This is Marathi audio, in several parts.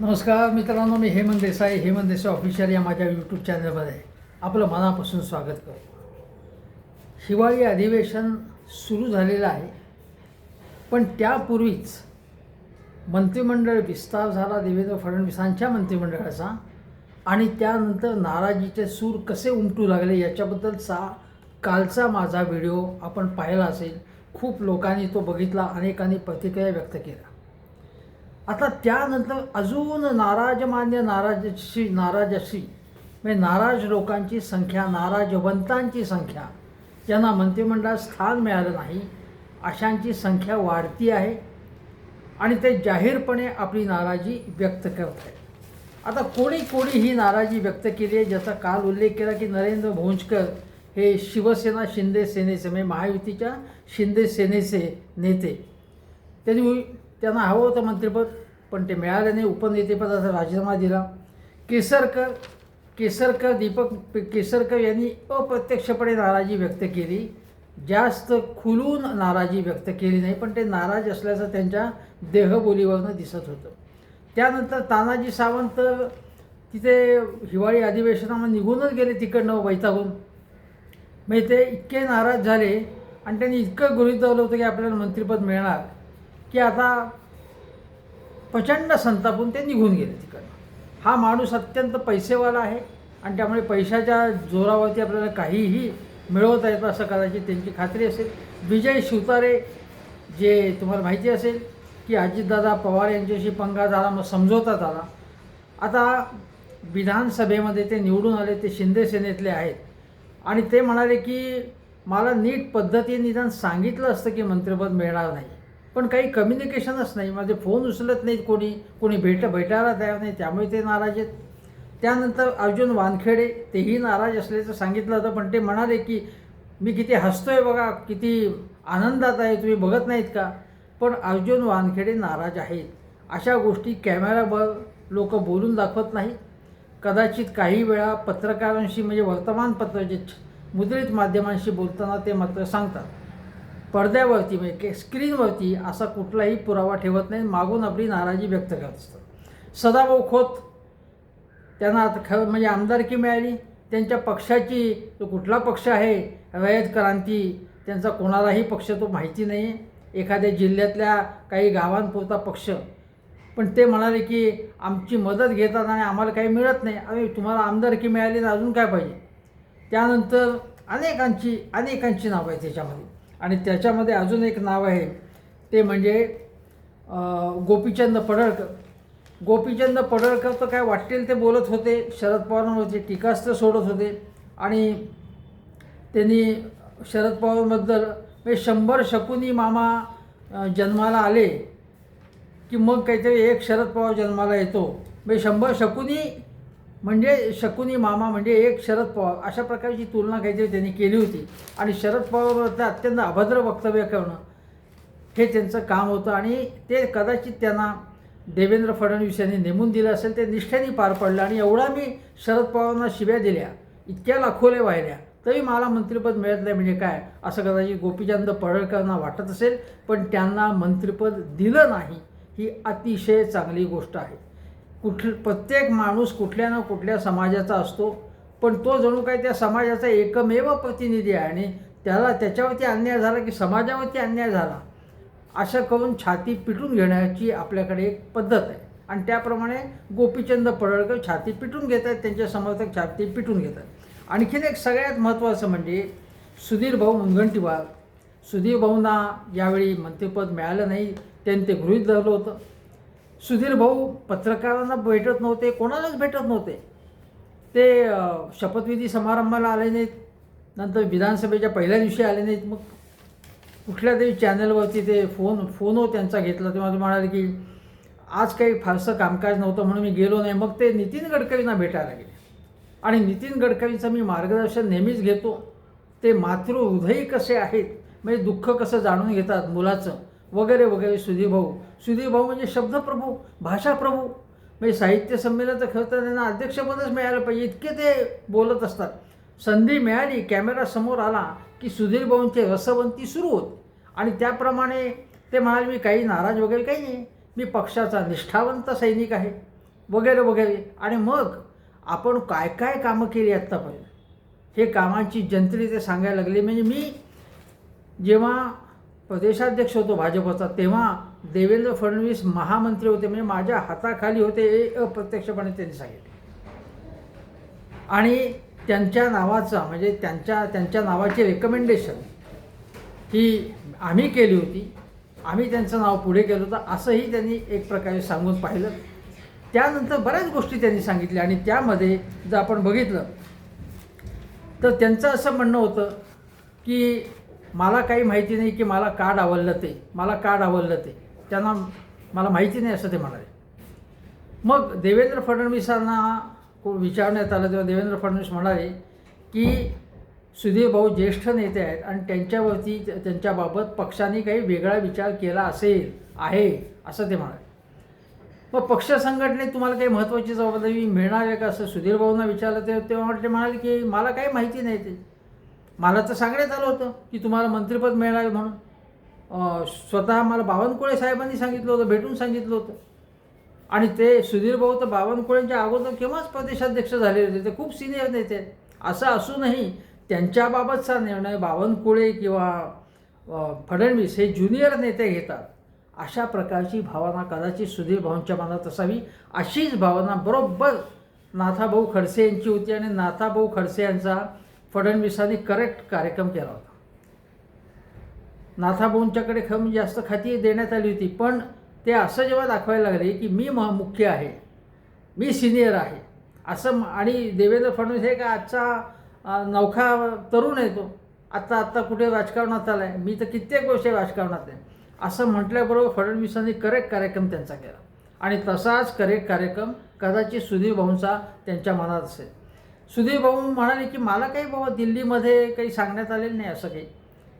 नमस्कार मित्रांनो मी हेमंत देसाई. हेमंत देसाई ऑफिशियल या माझ्या यूट्यूब चॅनलमध्ये आपलं मनापासून स्वागत करतो. हिवाळी अधिवेशन सुरू झालेलं आहे पण त्यापूर्वीच मंत्रिमंडळ विस्तार झाला देवेंद्र फडणवीसांच्या मंत्रिमंडळाचा आणि त्यानंतर नाराजीचे सूर कसे उमटू लागले याच्याबद्दलचा कालचा माझा व्हिडिओ आपण पाहिला असेल. खूप लोकांनी तो बघितला अनेकांनी प्रतिक्रिया व्यक्त केल्या. आता त्यानंतर अजून नाराज मान्य नाराजशी नाराजशी म्हणजे नाराज लोकांची संख्या नाराजवंतांची संख्या ज्यांना मंत्रिमंडळात स्थान मिळालं नाही अशांची संख्या वाढती आहे. आणि ते जाहीरपणे आपली नाराजी व्यक्त करत आहेत. आता कोणी कोणी ही नाराजी व्यक्त केली आहे ज्याचा काल उल्लेख केला की नरेंद्र भोंजकर हे शिवसेना शिंदे सेनेचे म्हणजे महायुतीच्या शिंदे सेनेचे नेते. त्यांनी त्यांना हवं होतं मंत्रिपद पण ते मिळालं नाही. उपनेतेपदाचा राजीनामा दिला. केसरकर केसरकर दीपक केसरकर यांनी अप्रत्यक्षपणे नाराजी व्यक्त केली. जास्त खुलून नाराजी व्यक्त केली नाही पण ते नाराज असल्याचं त्यांच्या देहबोलीवरनं दिसत होतं. त्यानंतर तानाजी सावंत तिथे हिवाळी अधिवेशनामध्ये निघूनच गेले तिकडनं वैतागून. म्हणजे ते इतके नाराज झाले आणि त्यांनी इतकं गृहित धरलं होतं की आपल्याला मंत्रिपद मिळणार. की आता प्रचंड संतापून ते निघून गेले तिकडनं. हा माणूस अत्यंत पैसेवाला आहे आणि त्यामुळे पैशाच्या जोरावरती आपल्याला काहीही मिळवता येतं असं कदाचित त्यांची खात्री असेल. विजय शिवतारे जे तुम्हाला माहिती असेल की अजितदादा पवार यांच्याशी पंगा झाला मग समजवता आला आता विधानसभेमध्ये ते निवडून आले ते शिंदे सेनेतले आहेत. आणि ते म्हणाले की मला नीट पद्धतीने निदान सांगितलं असतं की मंत्रिपद मिळणार नाही. पण काही कम्युनिकेशनच नाही. माझे फोन उचलत नाहीत कोणी. कोणी भेट भेटायला तयार नाही. त्यामुळे ते नाराज आहेत. त्यानंतर अर्जुन वानखेडे तेही नाराज असल्याचं सांगितलं होतं. पण ते म्हणाले की मी किती हसतोय बघा. किती आनंदात आहे. तुम्ही बघत नाहीत का? पण अर्जुन वानखेडे नाराज आहेत. अशा गोष्टी कॅमेरावर लोक बोलून दाखवत नाही कदाचित काही वेळा पत्रकारांशी म्हणजे वर्तमानपत्र जे मुद्रित माध्यमांशी बोलताना ते मात्र सांगतात. पडद्यावरती म्हणजे के स्क्रीनवरती असा कुठलाही पुरावा ठेवत नाही. मागून आपली नाराजी व्यक्त करत असतात सदाभाऊ खोत त्यांना आता खरं म्हणजे आमदारकी मिळाली. त्यांच्या पक्षाची तो कुठला पक्ष आहे रयत क्रांती त्यांचा कोणालाही पक्ष तो माहिती नाही. आहे एखाद्या जिल्ह्यातल्या काही गावांपुरता पक्ष. पण ते म्हणाले की आमची मदत घेतात आणि आम्हाला काही मिळत नाही. अरे तुम्हाला आमदारकी मिळाली तर अजून काय पाहिजे? त्यानंतर अनेकांची अनेकांची नावं आहे त्याच्यामध्ये. आणि त्याच्यामध्ये अजून एक नाव आहे. ते म्हणजे गोपीचंद पडळकर. गोपीचंद पडळकर तर काय वाटेल ते बोलत होते शरद पवारांवरती टीकास्त्र सोडत होते. आणि त्यांनी शरद पवारांबद्दल म्हणजे शंभर शकुनी मामा जन्माला आले की मग काहीतरी एक शरद पवार जन्माला येतो. म्हणजे शंभर शकुनी म्हणजे शकुनी मामा म्हणजे एक शरद पवार अशा प्रकारची तुलना काहीतरी त्यांनी केली होती. आणि शरद पवारबद्दल अत्यंत अभद्र वक्तव्य करणं हे त्यांचं काम होतं. आणि ते कदाचित त्यांना देवेंद्र फडणवीस यांनी नेमून दिलं असेल ते निष्ठेने पार पडलं. आणि एवढा मी शरद पवारांना शिव्या दिल्या इतक्या लाखोले वाहिल्या तरी मला मंत्रिपद मिळत नाही म्हणजे काय? असं कदाचित गोपीचंद पडळकरांना वाटत असेल पण त्यांना मंत्रिपद दिलं नाही ही अतिशय चांगली गोष्ट आहे. कुठ प्रत्येक माणूस कुठल्या ना कुठल्या समाजाचा असतो. पण तो जणू काय त्या समाजाचा एकमेव प्रतिनिधी आहे आणि त्याला त्याच्यावरती अन्याय झाला की समाजावरती अन्याय झाला असं करून छाती पिटून घेण्याची आपल्याकडे एक पद्धत आहे. आणि त्याप्रमाणे गोपीचंद पडळकर छाती पिटून घेत आहेत त्यांचे समर्थक छाती पिटून घेत आहेत. आणखीन एक सगळ्यात महत्त्वाचं म्हणजे सुधीर भाऊ मुनगंटीवार. सुधीर भाऊंना यावेळी मंत्रिपद मिळालं नाही त्यांनी ते गृहीत धरलं होतं. सुधीर भाऊ पत्रकारांना भेटत नव्हते कोणालाच भेटत नव्हते. ते शपथविधी समारंभाला आले नाहीत नंतर विधानसभेच्या पहिल्या दिवशी आले नाहीत. मग कुठल्या तरी चॅनलवरती ते फोन फोनो त्यांचा घेतला. तेव्हा ते म्हणाले की आज काही फारसं कामकाज नव्हतं म्हणून मी गेलो नाही. मग ते नितीन गडकरींना भेटायला गेले आणि नितीन गडकरींचं मी मार्गदर्शन नेहमीच घेतो. ते मातृहृदयी कसे आहेत? म्हणजे दुःख कसं जाणून घेतात मुलाचं? वगैरे वगैरे. सुधीभाऊ. सुधीभाऊ म्हणजे शब्दप्रभू भाषाप्रभू म्हणजे साहित्य संमेलनाचं खरं तर त्यांना अध्यक्षपदच मिळालं पाहिजे. इतके ते बोलत असतात. संधी मिळाली कॅमेरा समोर आला की सुधीरभाऊंचे रसवंती सुरू होत. आणि त्याप्रमाणे ते म्हणाले मी काही नाराज वगैरे काही नाही. मी पक्षाचा निष्ठावंत सैनिक आहे. वगैरे वगैरे. आणि मग आपण काय काय कामं केली आत्तापर्यंत? हे कामांची जंत्री ते सांगायला लागले. म्हणजे मी जेव्हा प्रदेशाध्यक्ष होतो भाजपचा तेव्हा देवेंद्र फडणवीस महामंत्री होते म्हणजे माझ्या हाताखाली होते हे अप्रत्यक्षपणे त्यांनी सांगितले. आणि त्यांच्या नावाचा म्हणजे त्यांच्या त्यांच्या नावाची रेकमेंडेशन ही आम्ही केली होती आम्ही त्यांचं नाव पुढे केलं होतं असंही त्यांनी एक प्रकारे सांगून पाहिलं. त्यानंतर बऱ्याच गोष्टी त्यांनी सांगितल्या आणि त्यामध्ये जर आपण बघितलं तर त्यांचं असं म्हणणं होतं की मला काही माहिती नाही की मला कार्ड आवडलं ते मला कार्ड आवडलं ते. त्यांना मला माहिती नाही असं ते म्हणाले. मग देवेंद्र फडणवीसांना विचारण्यात आलं तेव्हा देवेंद्र फडणवीस म्हणाले की सुधीर भाऊ ज्येष्ठ नेते आहेत आणि त्यांच्यावरती त्यांच्याबाबत पक्षाने काही वेगळा विचार केला असेल आहे असं ते म्हणाले. मग पक्ष संघटनेत तुम्हाला काही महत्त्वाची जबाबदारी मिळणार आहे का? असं सुधीर भाऊंना विचारलं ते तेव्हा ते म्हणाले की मला काही माहिती नाही ते. मला तर सांगण्यात आलं होतं की तुम्हाला मंत्रिपद मिळणार म्हणून. स्वतः मला बावनकुळे साहेबांनी सांगितलं होतं भेटून सांगितलं होतं. आणि ते सुधीर भाऊ तर बावनकुळेंच्या अगोदर केव्हाच प्रदेशाध्यक्ष झालेले होते ते खूप सिनियर नेते. असं असूनही त्यांच्याबाबतचा निर्णय बावनकुळे किंवा फडणवीस हे ज्युनियर नेते घेतात. अशा प्रकारची भावना कदाचित सुधीर भाऊंच्या मनात असावी. अशीच भावना बरोबर नाथाभाऊ खडसे यांची होती आणि नाथाभाऊ खडसे यांचा फडणवीसांनी करेक्ट कार्यक्रम केला होता. नाथाभाऊंच्याकडे खम म्हणजे जास्त खाती देण्यात आली होती पण ते असं जेव्हा दाखवायला लागले की मी महा मुख्य आहे मी सिनियर आहे असं आणि देवेंद्र फडणवीस हे का आजचा नौखा तरुण आहे तो आत्ता आत्ता कुठे राजकारणात आला आहे मी तर कित्येक वर्ष राजकारणात आहे असं म्हटल्याबरोबर फडणवीसांनी करेक्ट कार्यक्रम त्यांचा केला. आणि तसाच करेक्ट कार्यक्रम कदाचित सुधीर भाऊंचा त्यांच्या मनात असेल. सुधीर भाऊ म्हणाले की मला काही बाबा दिल्लीमध्ये काही सांगण्यात आलेलं नाही असं काही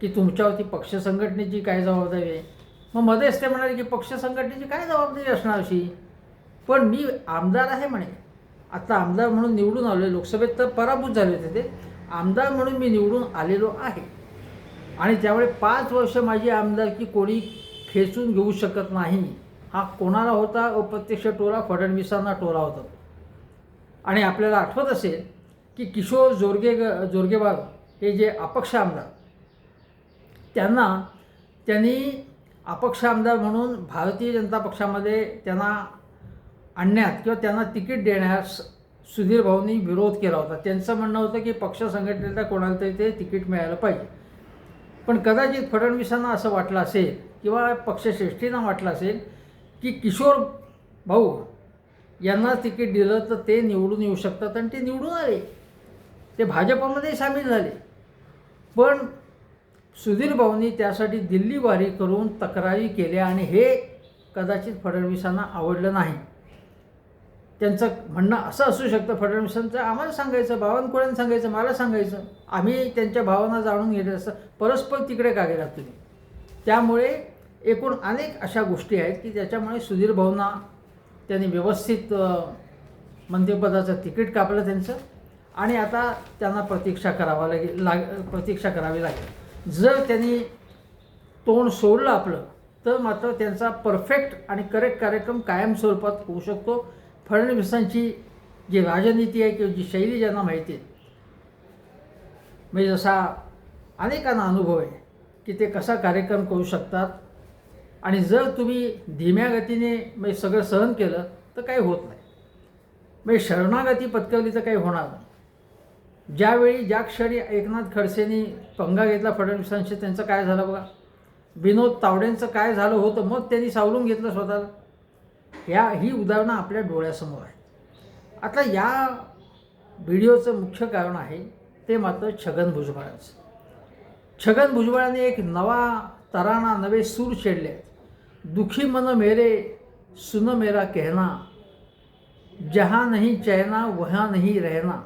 की तुमच्यावरती पक्ष संघटनेची काय जबाबदारी आहे? मग मध्येच ते म्हणाले की पक्ष संघटनेची काय जबाबदारी असणार अशी? पण मी आमदार आहे म्हणे. आता आमदार म्हणून निवडून आलो लोकसभेत तर पराभूत झाले होते ते. आमदार म्हणून मी निवडून आलेलो आहे. आणि त्यामुळे पाच वर्ष माझी आमदारकी कोणी खेचून घेऊ शकत नाही. हा कोणाला होता? अप्रत्यक्ष टोला फडणवीसांना टोला होता. आणि आपल्याला आठवत असेल की किशोर जोरगे जोरगेवार हे जे अपक्ष आमदार त्यांना त्यांनी अपक्ष आमदार म्हणून भारतीय जनता पक्षामध्ये त्यांना आणण्यात किंवा त्यांना तिकीट देण्यास सुधीर भाऊंनी विरोध केला होता. त्यांचं म्हणणं होतं की पक्ष संघटनेला कोणाला तरी ते तिकीट मिळालं पाहिजे. पण कदाचित फडणवीसांना असं वाटलं असेल किंवा पक्षश्रेष्ठींना वाटलं असेल की किशोर भाऊ यांना तिकीट दिलं तर ते निवडून येऊ शकतात आणि ते निवडून आले. ते भाजपमध्ये सामील झाले. पण सुधीर भाऊंनी त्यासाठी दिल्लीवारी करून तक्रारी केल्या आणि हे कदाचित फडणवीसांना आवडलं नाही. त्यांचं म्हणणं असं असू शकतं फडणवीसांचं आम्हाला सांगायचं बावनकुळ्यांना सांगायचं मला सांगायचं. आम्ही त्यांच्या भावना जाणून घेतलं असं परस्पर तिकडे का गेलात तुम्ही? त्यामुळे एकूण अनेक अशा गोष्टी आहेत की ज्याच्यामुळे सुधीर भाऊंना त्यांनी व्यवस्थित मंत्रिपदाचं तिकीट कापलं त्यांचं. आणि आता त्यांना प्रतीक्षा करावा लागेल लाग प्रतीक्षा करावी लागेल. जर त्यांनी तोंड सोडलं आपलं तर मात्र त्यांचा परफेक्ट आणि करेक्ट कार्यक्रम कायम स्वरूपात होऊ शकतो. फडणवीसांची जी राजनीती आहे किंवा जी शैली ज्यांना माहिती आहे म्हणजे जसा अनेकांना अनुभव आहे की ते कसा कार्यक्रम करू शकतात. आणि जर तुम्ही धीम्या गतीने म्हणजे सगळं सहन केलं तर काही होत नाही. म्हणजे शरणागती पत्करली तर काही होणार नाही. ज्यावेळी ज्या क्षणी एकनाथ खडसेंनी पंगा घेतला फडणवीसांशी त्यांचं काय झालं बघा? विनोद तावडेंचं काय झालं होतं मग त्यांनी सावरून घेतलं स्वतःला. ह्या ही उदाहरणं आपल्या डोळ्यासमोर आहेत. आता या व्हिडिओचं मुख्य कारण आहे ते मात्र छगन भुजबळांचं. छगन भुजबळांनी एक नवा तराणा नवे सूर छेडले. दुखी मन मेरे सुन मेरा कहना जहा नहीं चैना वहा नहीं रहना.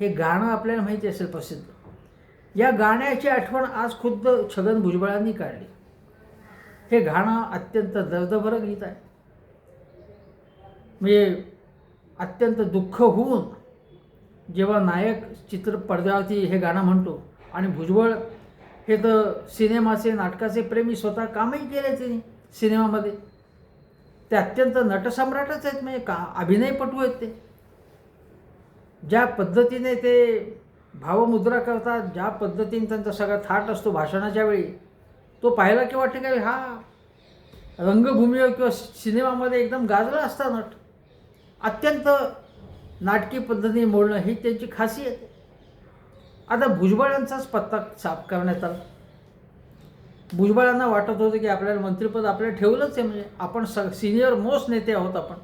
हे गाणं आपल्याला माहिती असेल प्रसिद्ध. या गाण्याची आठवण आज खुद्द छगन भुजबळांनी काढली. हे गाणं अत्यंत दर्दभरं गीत आहे. म्हणजे अत्यंत दुःख होऊन जेव्हा नायक चित्र पडद्यावरती हे गाणं म्हणतो आणि भुजबळ हे तर सिनेमाचे नाटकाचे प्रेमी स्वतः कामही केले त्यांनी सिनेमामध्ये. ते अत्यंत नटसम्राटच आहेत म्हणजे का अभिनयपटू आहेत ते. ज्या पद्धतीने ते भावमुद्रा करतात ज्या पद्धतीने त्यांचा सगळा थाट असतो भाषणाच्या वेळी तो पाहिला की वाटतं की हा रंगभूमीवर किंवा सिनेमामध्ये एकदम गाजला असता नट. अत्यंत नाटकी पद्धतीने बोलणं ही त्यांची खासियत आहे. आता भुजबळांचाच पत्ता साफ करण्यात आला. भुजबळांना वाटत होतं की आपल्याला मंत्रिपद आपल्याला ठेवलंच आहे म्हणजे आपण स सिनियर मोस्ट नेते आहोत आपण.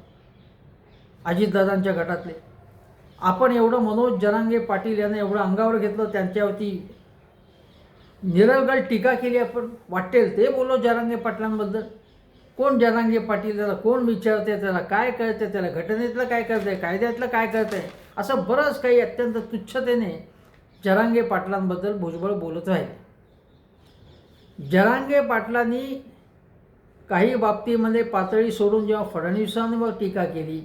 अजितदादांच्या गटातले. आपण एवढं मनोज जनांगे पाटील यांना एवढं अंगावर घेतलं त्यांच्यावरती निरलगड टीका केली आपण. वाटेल ते बोलो जनांगे पाटलांबद्दल. कोण जनांगे पाटील त्याला कोण विचारते त्याला काय कळते त्याला घटनेतलं काय कळतंय कायद्यातलं काय कळतंय असं बरंच काही अत्यंत तुच्छतेने जरांगे पाटलांबद्दल भुजबळ बोलत राहिले जरांगे पाटलांनी काही बाबतीमध्ये पातळी सोडून जेव्हा फडणवीसांवर टीका केली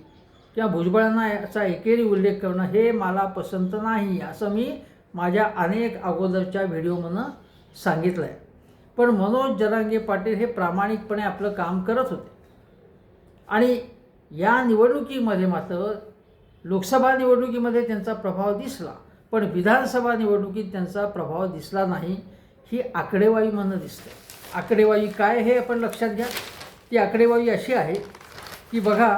किंवा भुजबळांना याचा एकेरी उल्लेख करणं हे मला पसंत नाही असं मी माझ्या अनेक अगोदरच्या व्हिडिओमधनं सांगितलं आहे पण मनोज जरांगे पाटील हे प्रामाणिकपणे आपलं काम करत होते. आणि या निवडणुकीमध्ये मात्र लोकसभा निवडणुकीमध्ये त्यांचा प्रभाव दिसला पण विधानसभा निवडणुकीत त्यांचा प्रभाव दिसला नाही ही आकडेवारी म्हणणं दिसते आकडेवारी काय हे आपण लक्षात घ्या. ती आकडेवारी अशी आहे की बघा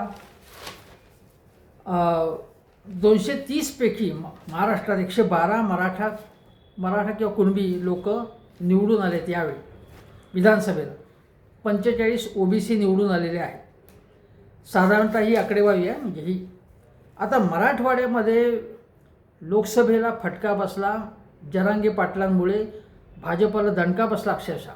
दोनशे तीसपैकी महाराष्ट्रात एकशे बारा मराठा मराठा किंवा कुणबी लोक निवडून आलेत यावेळी विधानसभेला. पंचेचाळीस ओ बी सी निवडून आलेले आहेत. साधारणतः ही आकडेवारी आहे म्हणजे ही. आता मराठवाड्यामध्ये लोकसभेला फटका बसला जरांगे पाटलांमुळे भाजपला दणका बसला अक्षरशः.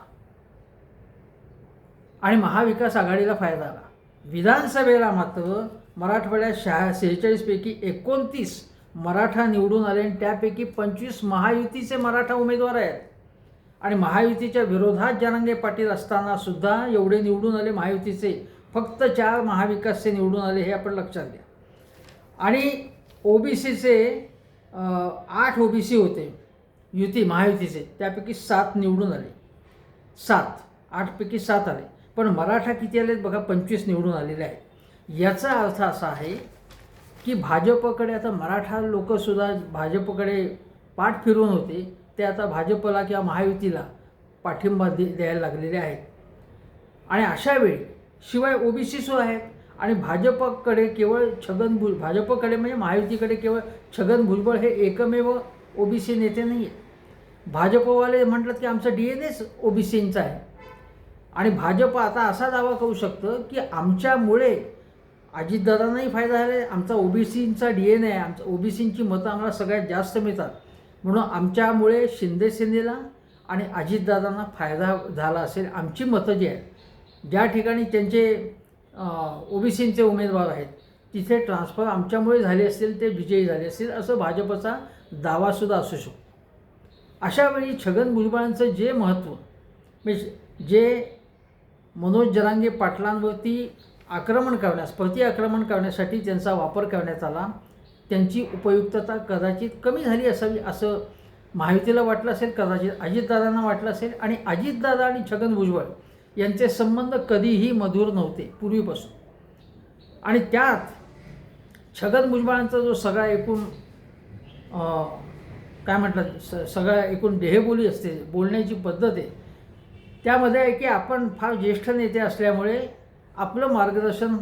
आणि महाविकास आघाडीला फायदा आला विधानसभेला मात्र मराठवाड्यात शहा सेहेचाळीसपैकी एकोणतीस मराठा निवडून आले आणि त्यापैकी पंचवीस महायुतीचे मराठा उमेदवार आहेत. आणि महायुतीच्या विरोधात जनांगे पाटील असताना सुद्धा एवढे निवडून आले महायुतीचे फक्त चार महाविकासचे निवडून आले हे आपण लक्षात घ्या. आणि ओबीसीचे आठ ओबीसी होते युती महायुतीचे त्यापैकी सात निवडून आले. सात आठपैकी सात आले. पण मराठा किती आलेत बघा पंचवीस निवडून आलेले आहेत. याचा अर्थ असा आहे की भाजपकडे आता मराठा लोकसुद्धा भाजपकडे पाठ फिरून होते ते आता भाजपला किंवा महायुतीला पाठिंबा दे द्यायला लागलेले आहेत. आणि अशा वेळी शिवाय ओबीसी सुद्धा आहेत आणि भाजपकडे केवळ छगन भुज भाजपकडे म्हणजे महायुतीकडे केवळ छगन भुजबळ हे एकमेव ओबीसी नेते नाही आहेत भाजपवाले म्हटलं की आमचं डी एन एच ओबीसींचं आहे. आणि भाजप आता असा दावा करू शकतं की आमच्यामुळे अजितदादांनाही फायदा झाला आहे आमचा ओबीसींचा डी एन आहे. आमचा ओबीसींची मतं आम्हाला सगळ्यात जास्त मिळतात. म्हणून आमच्यामुळे शिंदे सेनेला आणि अजितदादांना फायदा झाला असेल आमची मतं जी आहेत. ज्या ठिकाणी त्यांचे ओबीसींचे उमेदवार आहेत तिथे ट्रान्सफर आमच्यामुळे झाले असतील ते विजयी झाले असतील असं भाजपचा दावासुद्धा असू शकतो. अशा वेळी छगन भुजबळांचं जे महत्त्व म्हणजे जे मनोज जरांगे पाटलांवरती आक्रमण करण्यास प्रति आक्रमण करण्यासाठी त्यांचा वापर करण्यात आला त्यांची उपयुक्तता कदाचित कमी झाली असावी असं माहितीला वाटलं असेल कदाचित अजितदादांना वाटलं असेल आणि अजितदादा आणि छगन भुजबळ यांचे संबंध कधीही मधुर नव्हते पूर्वीपासून. आणि त्यात छगन भुजबळांचा जो सगळा एकूण काय म्हटलं स सगळ्या एकूण देहबोली असते बोलण्याची पद्धत आहे त्यामध्ये आहे की आपण फार ज्येष्ठ नेते असल्यामुळे आपलं मार्गदर्शन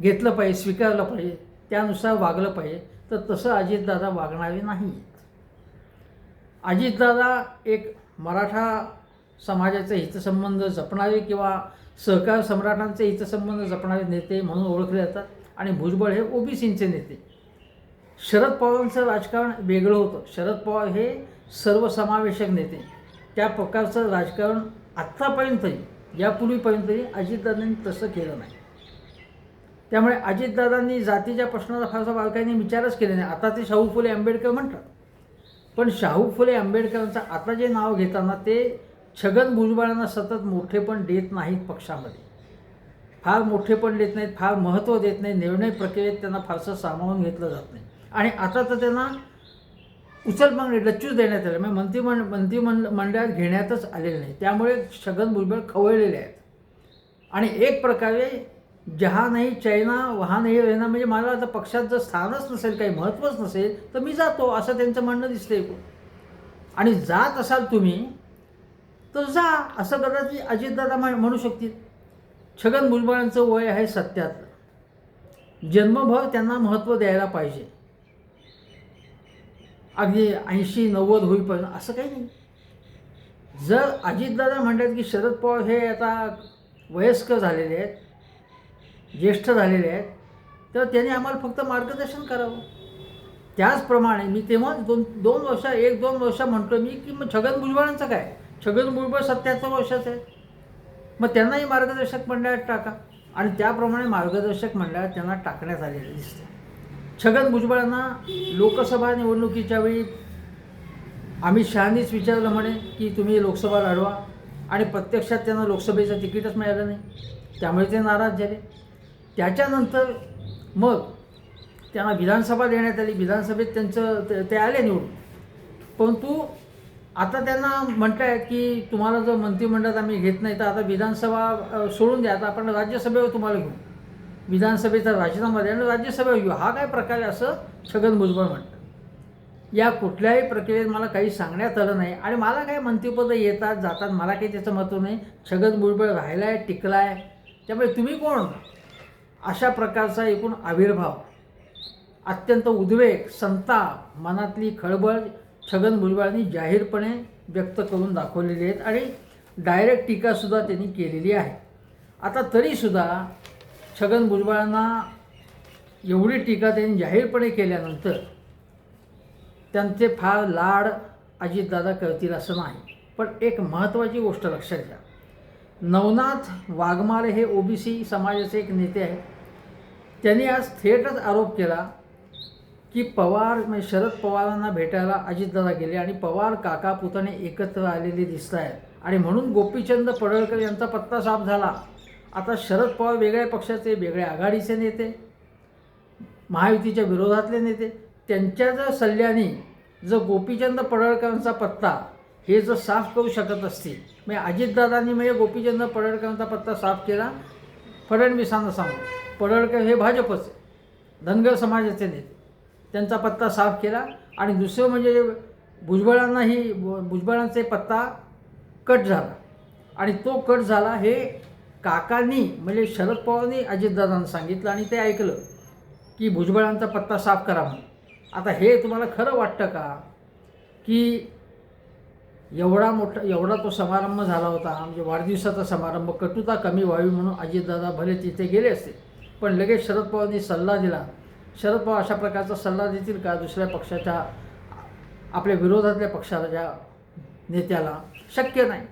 घेतलं पाहिजे स्वीकारलं पाहिजे त्यानुसार वागलं पाहिजे तर तसं अजितदादा वागणारे नाही अजितदादा एक मराठा समाजाचे हितसंबंध जपणारे किंवा सहकार सम्राटांचे हितसंबंध जपणारे नेते म्हणून ओळखले जातात आणि भुजबळ हे ओबीसींचे नेते. शरद पवारांचं राजकारण वेगळं होतं. शरद पवार हे सर्वसमावेशक नेते. त्या प्रकारचं राजकारण आत्तापर्यंतही यापूर्वीपर्यंतही अजितदादांनी तसं केलं नाही. त्यामुळे अजितदादांनी जातीच्या प्रश्नाचा फारसा बालकांनी विचारच केले नाही. आता ते शाहू फुले आंबेडकर म्हणतात. पण शाहू फुले आंबेडकरांचं आता जे नाव घेताना ते छगन भुजबळांना सतत मोठेपण देत नाहीत पक्षामध्ये. फार मोठेपण देत नाहीत फार महत्त्व देत नाही निर्णय प्रक्रियेत त्यांना फारसं सामावून घेतलं जात नाही. आणि आता तर त्यांना उचलमागणी डच्चूच देण्यात आले. म्हणजे मंत्रिमंड मंत्रिमंड मंडळात घेण्यातच आलेले नाही. त्यामुळे छगन भुजबळ खवळलेले आहेत. आणि एक प्रकारे जहा नाही चैना वहा नाही रहना म्हणजे मला आता पक्षात जर स्थानच नसेल काही महत्त्वच नसेल तर मी जातो असं त्यांचं म्हणणं दिसते आणि जात असाल तुम्ही तर जा असं कदाचित अजितदादा म्हणू शकतील. छगन भुजबळांचं वय आहे सत्यातलं जन्मभर त्यांना महत्त्व द्यायला पाहिजे. अगदी ऐंशी नव्वद होईपर्यंत असं काही नाही. जर अजितदादा म्हणतात की शरद पवार हे आता वयस्कर झालेले आहेत ज्येष्ठ झालेले आहेत तर त्यांनी आम्हाला फक्त मार्गदर्शन करावं. त्याचप्रमाणे मी तेव्हा दोन दोन वर्ष एक दोन वर्ष म्हणतो मी की मग छगन भुजबळांचं काय? छगन भुजबळ सत्याहत्तर वर्षाचं आहे. मग त्यांनाही मार्गदर्शक मंडळात टाका. आणि त्याप्रमाणे मार्गदर्शक मंडळात त्यांना टाकण्यात आलेलं दिसतं छगन भुजबळांना लोकसभा निवडणुकीच्या वेळी अमित शहानीच विचारलं म्हणे की तुम्ही लोकसभा लढवा आणि प्रत्यक्षात त्यांना लोकसभेचं तिकीटच मिळालं नाही. त्यामुळे ते नाराज झाले. त्याच्यानंतर मग त्यांना विधानसभा देण्यात आली. विधानसभेत त्यांचं ते- ते आले निवडून. परंतु आता त्यांना म्हणतायत की तुम्हाला जर मंत्रिमंडळात आम्ही घेत नाही तर आता विधानसभा सोडून द्या. आता आपण राज्यसभेवर तुम्हाला घेऊ. विधानसभेचा राजीनामा दे आणि राज्यसभा घेऊ. हा काय प्रकार आहे असं छगन भुजबळ म्हणतात. या कुठल्याही प्रक्रियेत मला काही सांगण्यात आलं नाही आणि मला काय मंत्रिपदं येतात जातात मला काही त्याचं महत्त्व नाही. छगन भुजबळ राहिला आहे टिकला आहे त्यामुळे तुम्ही कोण? अशा प्रकारचा एकूण आविर्भाव. अत्यंत उद्वेग संताप मनातली खळबळ छगन भुजबळांनी जाहीरपणे व्यक्त करून दाखवलेली आहेत आणि डायरेक्ट टीकासुद्धा त्यांनी केलेली आहे. आता तरीसुद्धा छगन भुजबळांना एवढी टीका त्यांनी जाहीरपणे केल्यानंतर त्यांचे फार लाड अजितदादा करतील असं नाही. पण एक महत्त्वाची गोष्ट लक्षात घ्या. नवनाथ वाघमारे हे ओबीसी समाजाचे एक नेते आहेत. त्यांनी आज थेटच आरोप केला की पवार म्हणजे शरद पवारांना भेटायला अजितदादा गेले आणि पवार काका पुतणे एकत्र आलेले दिसत आहेत आणि म्हणून गोपीचंद पडळकर यांचा पत्ता साफ झाला. आता शरद पवार वेगळ्या पक्षाचे वेगळ्या आघाडीचे नेते महायुतीच्या विरोधातले नेते त्यांच्या जर सल्ल्याने जर गोपीचंद पडळकरांचा पत्ता हे जर साफ करू शकत असतील म्हणजे अजितदादांनी म्हणजे गोपीचंद पडळकरांचा पत्ता साफ केला फडणवीसांना सांगून पडळकर हे भाजपचे धनगर समाजाचे नेते त्यांचा पत्ता साफ केला आणि दुसरं म्हणजे भुजबळांनाही भुजबळांचे पत्ता कट झाला. आणि तो कट झाला हे काकांनी म्हणजे शरद पवारांनी अजितदादांना सांगितलं आणि ते ऐकलं की भुजबळांचा पत्ता साफ करा म्हणून. आता हे तुम्हाला खरं वाटतं का की एवढा मोठा एवढा तो समारंभ झाला होता म्हणजे वाढदिवसाचा समारंभ कटुता कमी व्हावी म्हणून अजितदादा भले तिथे गेले असते पण लगेच शरद पवारांनी सल्ला दिला. शरद पवार अशा प्रकारचा सल्ला देतील का दुसऱ्या पक्षाच्या आपल्या विरोधातल्या पक्षाला ज्या नेत्याला? शक्य नाही.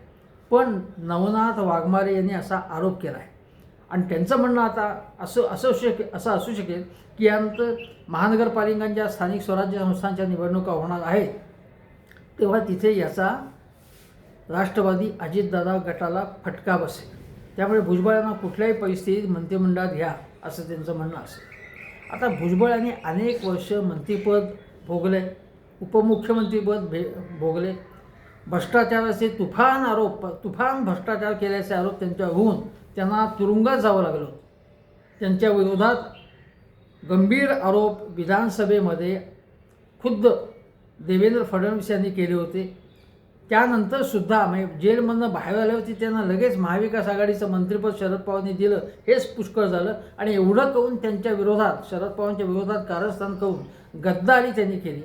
पण नवनाथ वाघमारे यांनी असा आरोप केला आहे आणि त्यांचं म्हणणं आता असं असं शके असं असू शकेल की यानंतर महानगरपालिकांच्या स्थानिक स्वराज्य संस्थांच्या निवडणुका होणार आहेत. तेव्हा तिथे याचा राष्ट्रवादी अजितदादा गटाला फटका बसेल. त्यामुळे भुजबळ यांना कुठल्याही परिस्थितीत मंत्रिमंडळात घ्या असं त्यांचं म्हणणं असेल. आता भुजबळ यांनी अनेक वर्ष मंत्रिपद भोगले उपमुख्यमंत्रीपद भे भोगले भ्रष्टाचाराचे तुफान आरोप तुफान भ्रष्टाचार केल्याचे आरोप त्यांच्यावर होऊन त्यांना तुरुंगात जावं लागलं. त्यांच्या विरोधात गंभीर आरोप विधानसभेमध्ये खुद्द देवेंद्र फडणवीस यांनी केले होते. त्यानंतर सुद्धा म्हणजे जेलमधनं बाहेर आल्यावरती त्यांना लगेच महाविकास आघाडीचं मंत्रिपद शरद पवारांनी दिलं हेच पुष्कळ झालं. आणि एवढं करून त्यांच्या विरोधात शरद पवारांच्या विरोधात कारस्थान करून गद्दारी त्यांनी केली.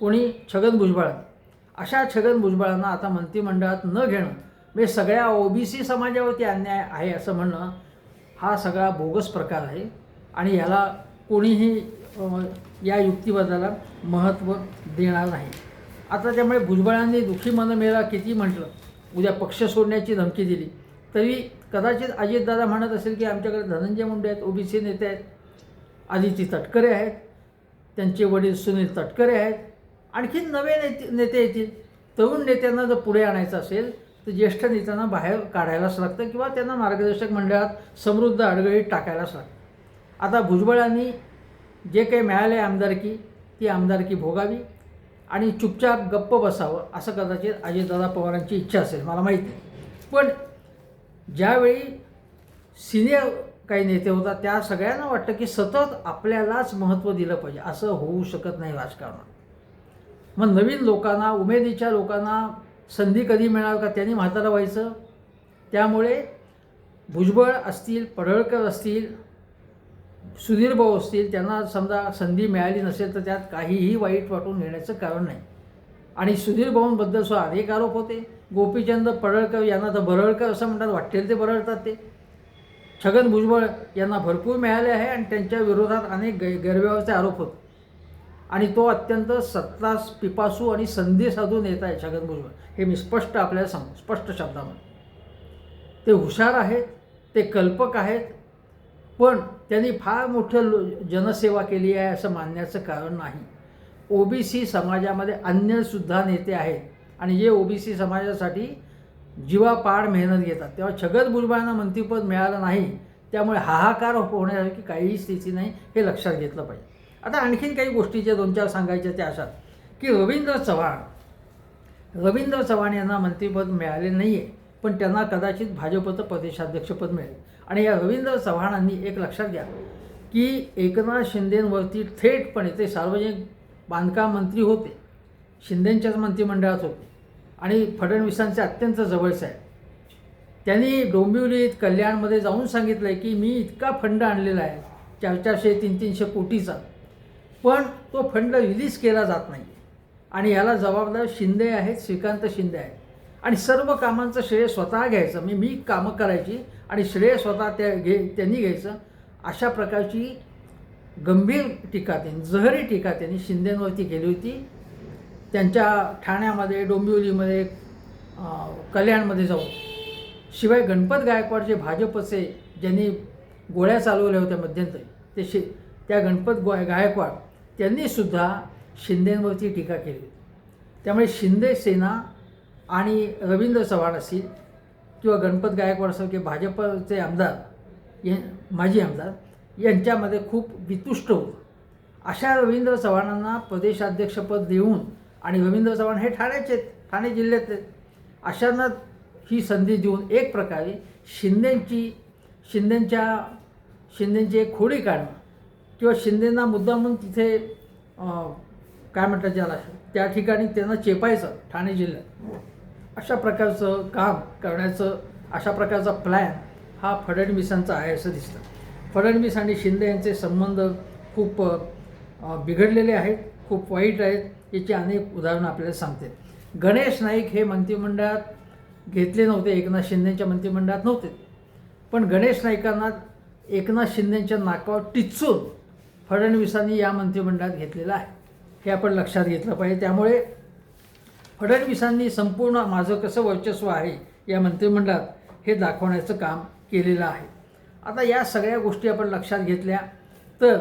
कोणी? छगन भुजबळांनी अशा छगन भुजबळांना आता मंत्रिमंडळात न घेणं म्हणजे सगळ्या ओबीसी समाजावरती अन्याय आहे असं म्हणणं हा सगळा बोगस प्रकार आहे. आणि याला कोणीही या युक्तिवादाला महत्त्व देणार नाही. आता त्यामुळे भुजबळांनी दुःखी मन मेला किती म्हटलं. उद्या पक्ष सोडण्याची धमकी दिली. तरी कदाचित अजितदादा म्हणत असेल की आमच्याकडे धनंजय मुंडे आहेत ओबीसी नेते आहेत आदिती तटकरे आहेत त्यांचे वडील सुनील तटकरे आहेत आणखीन नवे नेते नेते येतील. तरुण नेत्यांना जर पुढे आणायचं असेल तर ज्येष्ठ नेत्यांना बाहेर काढायलाच लागतं किंवा त्यांना मार्गदर्शक मंडळात समृद्ध अडगळीत टाकायलाच लागतं. आता भुजबळांनी जे काही मिळाले आमदारकी ती आमदारकी भोगावी आणि चुपचाप गप्प बसावं असं कदाचित अजितदादा पवारांची इच्छा असेल मला माहीत आहे पण ज्यावेळी सिनियर काही नेते होतात त्या सगळ्यांना वाटतं की सतत आपल्यालाच महत्त्व दिलं पाहिजे. असं होऊ शकत नाही राजकारणात. मग नवीन लोकांना उमेदीच्या लोकांना संधी कधी मिळाल का त्यांनी म्हातारा व्हायचं? त्यामुळे भुजबळ असतील पडळकर असतील सुधीर भाऊ असतील त्यांना समजा संधी मिळाली नसेल तर त्यात काहीही वाईट वाटून घेण्याचं कारण नाही. आणि सुधीर भाऊंबद्दल सुद्धा अनेक आरोप होते. गोपीचंद पडळकर यांना तर बरळकर असं म्हणतात वाटेल ते बरळतात ते. छगन भुजबळ यांना भरपूर मिळाले आहे आणि त्यांच्या विरोधात अनेक गै गैरव्यवहाराचे आरोप होते. आणि तो अत्यंत सत्ता पिपासू आणि संधी साधून नेता आहे छगन भुजबळ हे मी स्पष्ट आपल्याला सांगू स्पष्ट शब्दामध्ये. ते हुशार आहेत ते कल्पक आहेत पण त्यांनी फार मोठं लो जनसेवा केली आहे असं मानण्याचं कारण नाही. ओबीसी समाजामध्ये अन्यसुद्धा नेते आहेत आणि जे ओबीसी समाजासाठी जीवापाड मेहनत घेतात. तेव्हा छगन भुजबळांना मंत्रिपद मिळालं नाही त्यामुळे हाहाकार होण्यासारखी काहीही स्थिती नाही हे लक्षात घेतलं पाहिजे. आता आणखीन काही गोष्टी ज्या दोन चार सांगायच्या त्या अशात की रवींद्र चव्हाण रवींद्र चव्हाण यांना मंत्रिपद मिळाले नाही आहे पण त्यांना कदाचित भाजपचं प्रदेशाध्यक्षपद मिळेल. आणि या रवींद्र चव्हाणांनी एक लक्षात घ्या की एकनाथ शिंदेंवरती थेटपणे ते सार्वजनिक बांधकाम मंत्री होते शिंदेंच्याच मंत्रिमंडळात होते आणि फडणवीसांचे अत्यंत जवळचे आहे त्यांनी डोंबिवलीत कल्याणमध्ये जाऊन सांगितलं आहे की मी इतका फंड आणलेला आहे चार चारशे तीन तीनशे कोटीचा पण तो फंड रिलीज केला जात नाही आणि याला जबाबदार शिंदे आहेत श्रीकांत शिंदे आहेत. आणि सर्व कामांचं श्रेय स्वतः घ्यायचं. मी मी कामं करायची आणि श्रेय स्वतः त्या घे त्यांनी घ्यायचं. अशा प्रकारची गंभीर टीका त्यांनी जहरी टीका त्यांनी शिंदेंवरती केली होती. त्यांच्या ठाण्यामध्ये डोंबिवलीमध्ये कल्याणमध्ये जाऊन. शिवाय गणपत गायकवाड जे भाजपचे ज्यांनी गोळ्या चालवल्या होत्या मध्यंतरी ते शि त्या गणपत गो गायकवाड त्यांनीसुद्धा शिंदेंवरती टीका केली त्यामुळे शिंदे सेना आणि रवींद्र चव्हाण असतील किंवा गणपत गायकवाड असतील किंवा भाजपचे आमदार या माजी आमदार यांच्यामध्ये खूप वितुष्ट होतं अशा रवींद्र चव्हाणांना प्रदेशाध्यक्षपद देऊन आणि रवींद्र चव्हाण हे ठाण्याचे आहेत, ठाणे जिल्ह्यातले आहेत. अशांना ही संधी देऊन एक प्रकारे शिंदेंची शिंदेंच्या शिंदेंची एक खोडी काढणं किंवा शिंदेंना मुद्दा म्हणून तिथे काय म्हणतात ज्याला त्या ठिकाणी त्यांना चेपायचं ठाणे जिल्ह्यात. अशा प्रकारचं काम करण्याचं अशा प्रकारचा प्लॅन हा फडणवीसांचा आहे असं दिसतं. फडणवीस आणि शिंदे यांचे संबंध खूप बिघडलेले आहेत खूप वाईट आहेत याची अनेक उदाहरणं आपल्याला सांगते. गणेश नाईक हे मंत्रिमंडळात घेतले नव्हते एकनाथ शिंदेच्या मंत्रिमंडळात नव्हते. पण गणेश नाईकांना एकनाथ शिंदेच्या नाकावर टिचून फडणवीसांनी या मंत्रिमंडळात घेतलेलं आहे. हे आपण लक्षात घेतलं पाहिजे. त्यामुळे फडणवीसांनी संपूर्ण माझं कसं वर्चस्व आहे या मंत्रिमंडळात हे दाखवण्याचं काम केलेलं आहे. आता या सगळ्या गोष्टी आपण लक्षात घेतल्या तर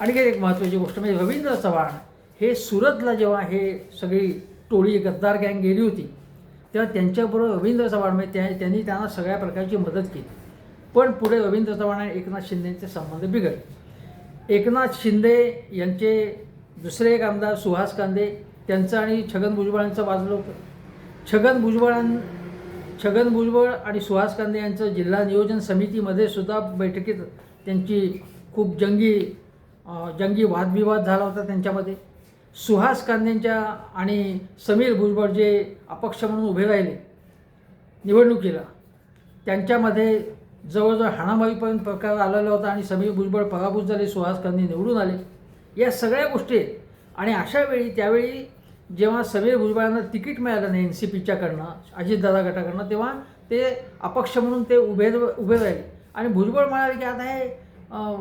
आणखी एक महत्त्वाची गोष्ट म्हणजे रवींद्र चव्हाण हे सुरतला जेव्हा हे सगळी टोळी गद्दार गँग गेली होती तेव्हा त्यांच्याबरोबर रवींद्र चव्हाण म्हणजे त्या त्यांनी त्यांना सगळ्या प्रकारची मदत केली. पण पुढे रवींद्र चव्हाण आणि एकनाथ शिंदेचे संबंध बिघडले. एकनाथ शिंदे यांचे दुसरे एक आमदार सुहास कांदे त्यांचं आणि छगन भुजबळांचं वाजलं होतं. छगन भुजबळां छगन भुजबळ आणि सुहास कांदे यांचं जिल्हा नियोजन समितीमध्ये सुद्धा बैठकीत त्यांची खूप जंगी जंगी वादविवाद झाला होता त्यांच्यामध्ये. सुहास कांदेंच्या आणि समीर भुजबळ जे अपक्ष म्हणून उभे राहिले निवडणुकीला त्यांच्यामध्ये जवळजवळ हाणामारीपर्यंत प्रकार आलेला होता आणि समीर भुजबळ पराभूत झाले सुहास कांदे निवडून आले. या सगळ्या गोष्टी आहेत. आणि अशा वेळी त्यावेळी जेव्हा समीर भुजबळांना तिकीट मिळालं नाही एन सी पीच्याकडनं अजितदादा गटाकडनं तेव्हा ते अपक्ष म्हणून ते उभे उभे राहिले. आणि भुजबळ म्हणाले की आता हे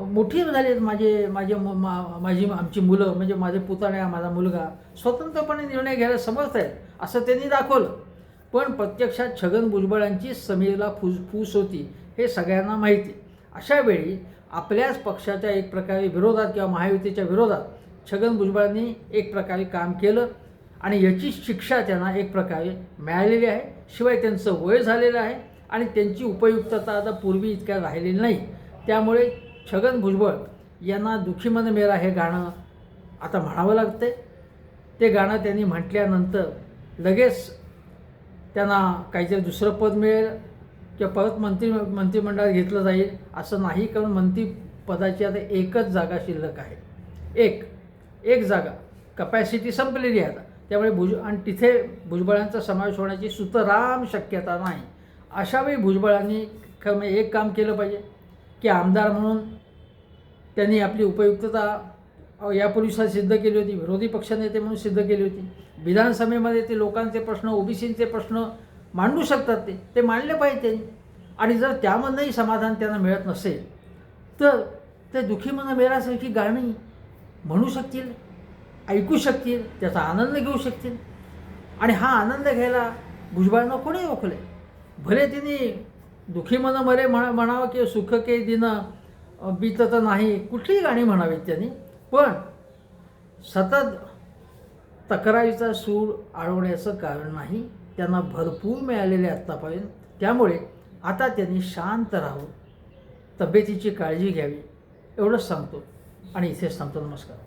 मोठी झाली आहेत माझे माझे मा- माझी आमची मुलं म्हणजे माझे पुतण्या माझा मुलगा. स्वतंत्रपणे निर्णय घ्यायला समर्थ आहेत. असं त्यांनी दाखवलं. पण प्रत्यक्षात छगन भुजबळांची समीरला फूस फूस होती. हे सगळ्यांना माहिती. अशा वेळी आपल्याच पक्षाच्या एक प्रकारे विरोधात किंवा महायुतीच्या विरोधात छगन भुजबळांनी एक प्रकारे काम केलं आणि याची शिक्षा त्यांना एक प्रकारे मिळालेली आहे. शिवाय त्यांचं वय झालेलं आहे आणि त्यांची उपयुक्तता आता पूर्वी इतक्या राहिलेली नाही. त्यामुळे छगन भुजबळ यांना दुखी मन मेरा हे गाणं आता म्हणावं लागतंय. ते गाणं त्यांनी म्हटल्यानंतर लगेच त्यांना काहीतरी दुसरं पद मिळेल. किंवा परत मंत्री मंत्रिमंडळात घेतलं जाईल असं नाही कारण मंत्रिपदाची आता एकच जागा शिल्लक आहे. एक एक जागा. कपॅसिटी संपलेली आहे आता. त्यामुळे भुज आणि तिथे भुजबळांचा समावेश होण्याची सुतराम शक्यता नाही. अशावेळी भुजबळांनी खरं म्हणजे एक काम केलं पाहिजे की आमदार म्हणून त्यांनी आपली उपयुक्तता अ, सिद्ध केली होती विरोधी पक्षनेते म्हणून सिद्ध केली होती. विधानसभेमध्ये ते लोकांचे प्रश्न ओबीसींचे प्रश्न मांडू शकतात ते. ते मांडले पाहिजे. आणि जर त्यामधनंही समाधान त्यांना मिळत नसेल तर ते दुःखी मन मेरासारखी गाणी म्हणू शकतील ऐकू शकतील त्याचा आनंद घेऊ शकतील. आणि हा आनंद घ्यायला भुजबळांना कोणी ओखले भले तिने दुःखी मन मरे म्हणा म्हणावं की सुख के दिन बीतत नाही. कुठलीही गाणी म्हणावीत त्यांनी. पण सतत तक्रारीचा सूर आळवण्याचं कारण नाही. त्यांना भरपूर मिळालेले आत्तापर्यंत त्यामुळे आता त्यांनी शांत राहून तब्येतीची काळजी घ्यावी एवढंच सांगतो. आणि इथेच सांगतो नमस्कार.